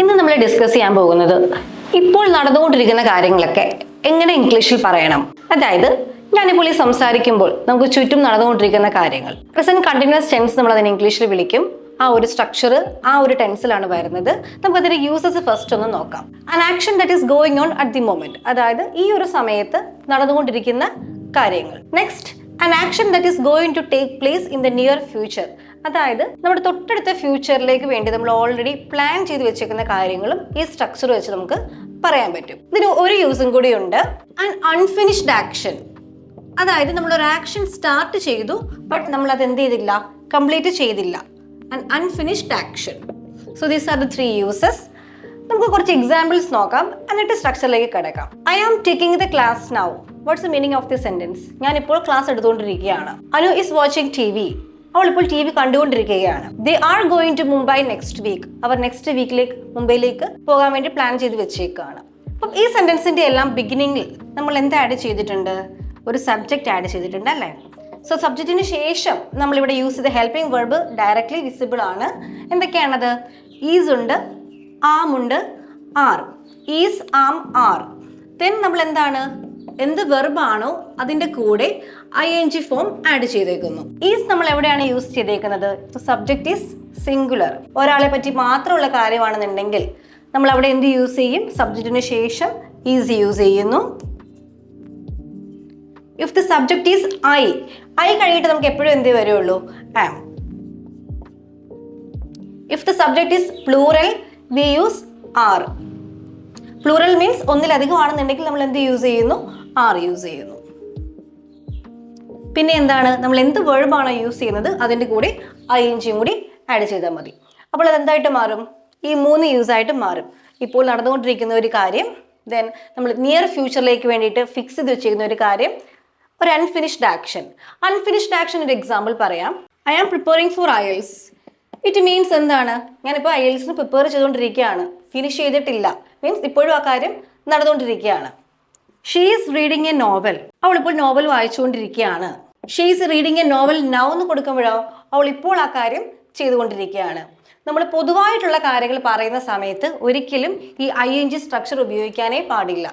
ഇന്ന് നമ്മൾ ഡിസ്കസ് ചെയ്യാൻ പോകുന്നത് ഇപ്പോൾ നടന്നുകൊണ്ടിരിക്കുന്ന കാര്യങ്ങളൊക്കെ എങ്ങനെ ഇംഗ്ലീഷിൽ പറയണം. അതായത് ഞാനിപ്പോൾ ഈ സംസാരിക്കുമ്പോൾ നമുക്ക് ചുറ്റും നടന്നുകൊണ്ടിരിക്കുന്ന കാര്യങ്ങൾ. പ്രസന്റ് കണ്ടിന്യൂസ് ടെൻസ് നമ്മൾ അതിനെ ഇംഗ്ലീഷിൽ വിളിക്കും. ആ ഒരു സ്ട്രക്ചർ ആ ഒരു ടെൻസിലാണ് വരുന്നത്. നമുക്ക് അതിന്റെ യൂസസ് ഫസ്റ്റ് ഒന്ന് നോക്കാം. An action that is going on at the moment അതായത് ഈ ഒരു സമയത്ത് നടന്നുകൊണ്ടിരിക്കുന്ന കാര്യങ്ങൾ. Next an action that is going to take place in the near future അതായത് നമ്മുടെ തൊട്ടടുത്ത ഫ്യൂച്ചറിലേക്ക് വേണ്ടി നമ്മൾ ഓൾറെഡി പ്ലാൻ ചെയ്ത് വെച്ചേക്കുന്ന കാര്യങ്ങളും ഈ സ്ട്രക്ചർ വെച്ച് നമുക്ക് പറയാൻ പറ്റും. ഇതിന് ഒരു യൂസും കൂടി ഉണ്ട്. ആൻ അൺഫിനിഷ്ഡ് ആക്ഷൻ അതായത് നമ്മൾ ഒരു ആക്ഷൻ സ്റ്റാർട്ട് ചെയ്തു ബട്ട് നമ്മൾ അത് എന്ത് ചെയ്തില്ല? കംപ്ലീറ്റ് ചെയ്തില്ല. An unfinished action so these are the three uses നമുക്ക് കുറച്ച് എക്സാമ്പിൾസ് നോക്കാം. എന്നിട്ട് സ്ട്രക്ചറിലേക്ക് കിടക്കാം. I am taking the class now what's the meaning of the sentence ഞാൻ ഇപ്പോൾ class എടുത്തുകൊണ്ടിരിക്കുകയാണ്. Anu is watching T V അവൾ ഇപ്പോൾ ടി വി കണ്ടുകൊണ്ടിരിക്കുകയാണ്. They are going to Mumbai next week our next വീക്കിലേക്ക് മുംബൈയിലേക്ക് പോകാൻ വേണ്ടി പ്ലാൻ ചെയ്ത് വെച്ചേക്കാണ്. അപ്പം ഈ സെന്റൻസിന്റെ എല്ലാം ബിഗിനിങ്ങിൽ നമ്മൾ എന്ത് ആഡ് ചെയ്തിട്ടുണ്ട്? ഒരു സബ്ജക്റ്റ് ആഡ് ചെയ്തിട്ടുണ്ട് അല്ലേ? സോ സബ്ജക്റ്റിന് ശേഷം നമ്മൾ ഇവിടെ യൂസ് ചെയ്ത ഹെൽപ്പിംഗ് വെർബ് ഡയറക്ട്ലി വിസിബിൾ ആണ്. എന്തൊക്കെയാണത്? ഈസ് ഉണ്ട് ആം ഉണ്ട് are is am are then നമ്മൾ എന്താണ്? എന്ത് വെർബാണോ അതിന്റെ കൂടെ I N G form add ചെയ്തേക്കുന്നു. Is നമ്മൾ എവിടെയാണ് യൂസ് ചെയ്തേക്കുന്നത്? സബ്ജക്റ്റ് ഈസ് സിംഗുലർ ഒരാളെ പറ്റി മാത്രമുള്ള കാര്യമാണെന്നുണ്ടെങ്കിൽ നമ്മൾ അവിടെ എന്ത് യൂസ് ചെയ്യും? സബ്ജക്റ്റിന് ശേഷം ഈസ് യൂസ് ചെയ്യുന്നു. If the subject is I I കഴിഞ്ഞിട്ട് നമുക്ക് എപ്പോഴും എന്തേ വരുള്ളൂ? Am if the subject is plural we use are plural means ഒന്നിലധികം ആണെന്നുണ്ടെങ്കിൽ നമ്മൾ എന്ത് യൂസ് ചെയ്യുന്നു? ആർ യൂസ് ചെയ്യുന്നു. പിന്നെ എന്താണ്? നമ്മൾ എന്ത് വേർബാണോ യൂസ് ചെയ്യുന്നത്? അതിന്റെ കൂടെ ഐ എൻ ജിയും കൂടി ആഡ് ചെയ്താൽ മതി. അപ്പോൾ അത് എന്തായിട്ട് മാറും? ഈ മൂന്ന് യൂസ് ആയിട്ട് മാറും. ഇപ്പോൾ നടന്നുകൊണ്ടിരിക്കുന്ന ഒരു കാര്യം ദെൻ നമ്മൾ നിയർ ഫ്യൂച്ചറിലേക്ക് വേണ്ടിയിട്ട് ഫിക്സ് ചെയ്ത് വെച്ചിരിക്കുന്ന ഒരു കാര്യം ഒരു അൺഫിനിഷ്ഡ് ആക്ഷൻ അൺഫിനിഷ്ഡ് ആക്ഷൻ ഒരു എക്സാമ്പിൾ പറയാം. I am preparing for IELTS it means എന്താണ്? ഞാനിപ്പോൾ ഐ എൽസിന് പ്രിപ്പയർ ചെയ്തുകൊണ്ടിരിക്കുകയാണ്. ഫിനിഷ് ചെയ്തിട്ടില്ല. മീൻസ് ഇപ്പോഴും ആ കാര്യം നടന്നുകൊണ്ടിരിക്കുകയാണ്. ഷീസ് റീഡിങ് എ നോവൽ അവൾ ഇപ്പോൾ novel വായിച്ചുകൊണ്ടിരിക്കുകയാണ്. She is reading a novel now എന്ന് കൊടുക്കുമ്പോഴോ അവൾ ഇപ്പോൾ ആ കാര്യം ചെയ്തുകൊണ്ടിരിക്കുകയാണ്. നമ്മൾ പൊതുവായിട്ടുള്ള കാര്യങ്ങൾ പറയുന്ന സമയത്ത് ഒരിക്കലും ഈ ഐ എൻ ജി സ്ട്രക്ചർ ഉപയോഗിക്കാനേ പാടില്ല.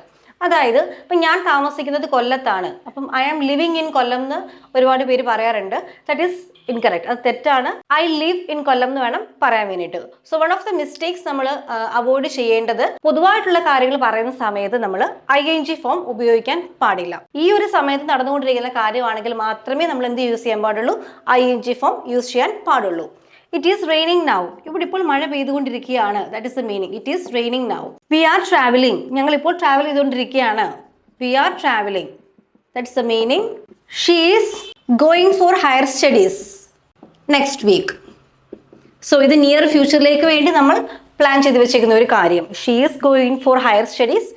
അതായത് ഇപ്പം ഞാൻ താമസിക്കുന്നത് കൊല്ലത്താണ്. അപ്പം I am living in Kollam എന്ന് ഒരുപാട് പേര് പറയാറുണ്ട്. ദറ്റ് ഈസ് ഇൻകറക്റ്റ് അത് തെറ്റാണ്. ഐ ലിവ് ഇൻ കൊല്ലം എന്ന് വേണം പറയാൻ വേണ്ടിയിട്ട്. So one of the mistakes നമ്മൾ അവോയ്ഡ് ചെയ്യേണ്ടത് പൊതുവായിട്ടുള്ള കാര്യങ്ങൾ പറയുന്ന സമയത്ത് നമ്മൾ ഐ എൻ ജി ഫോം ഉപയോഗിക്കാൻ പാടില്ല. ഈ ഒരു സമയത്ത് നടന്നുകൊണ്ടിരിക്കുന്ന കാര്യമാണെങ്കിൽ മാത്രമേ നമ്മൾ എന്ത് യൂസ് ചെയ്യാൻ പാടുള്ളൂ? I N G form use ചെയ്യാൻ പാടുള്ളൂ. ഇറ്റ് ഈസ് റെയിനിങ് നൗ ഇവിടെ ഇപ്പോൾ മഴ പെയ്തുകൊണ്ടിരിക്കുകയാണ്. That is the meaning it is raining now we are travelling ഞങ്ങൾ ഇപ്പോൾ ട്രാവൽ ചെയ്തുകൊണ്ടിരിക്കുകയാണ് we are travelling that's the meaning she is going for higher studies next week so ഇത് near ഫ്യൂച്ചറിലേക്ക് വേണ്ടി നമ്മൾ പ്ലാൻ ചെയ്ത് വെച്ചിരിക്കുന്ന ഒരു കാര്യം. She is going for higher studies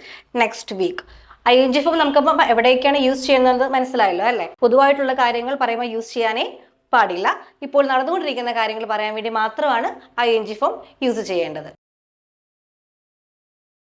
next week I N G form നമുക്കപ്പം എവിടേക്കാണ് യൂസ് ചെയ്യുന്നത് മനസ്സിലായല്ലോ അല്ലേ? പൊതുവായിട്ടുള്ള കാര്യങ്ങൾ പറയുമ്പോൾ യൂസ് ചെയ്യാനേ പാടില്ല ഇപ്പോൾ നടന്നുകൊണ്ടിരിക്കുന്ന കാര്യങ്ങൾ പറയാൻ വേണ്ടി മാത്രമാണ് I N G form use ചെയ്യേണ്ടത്.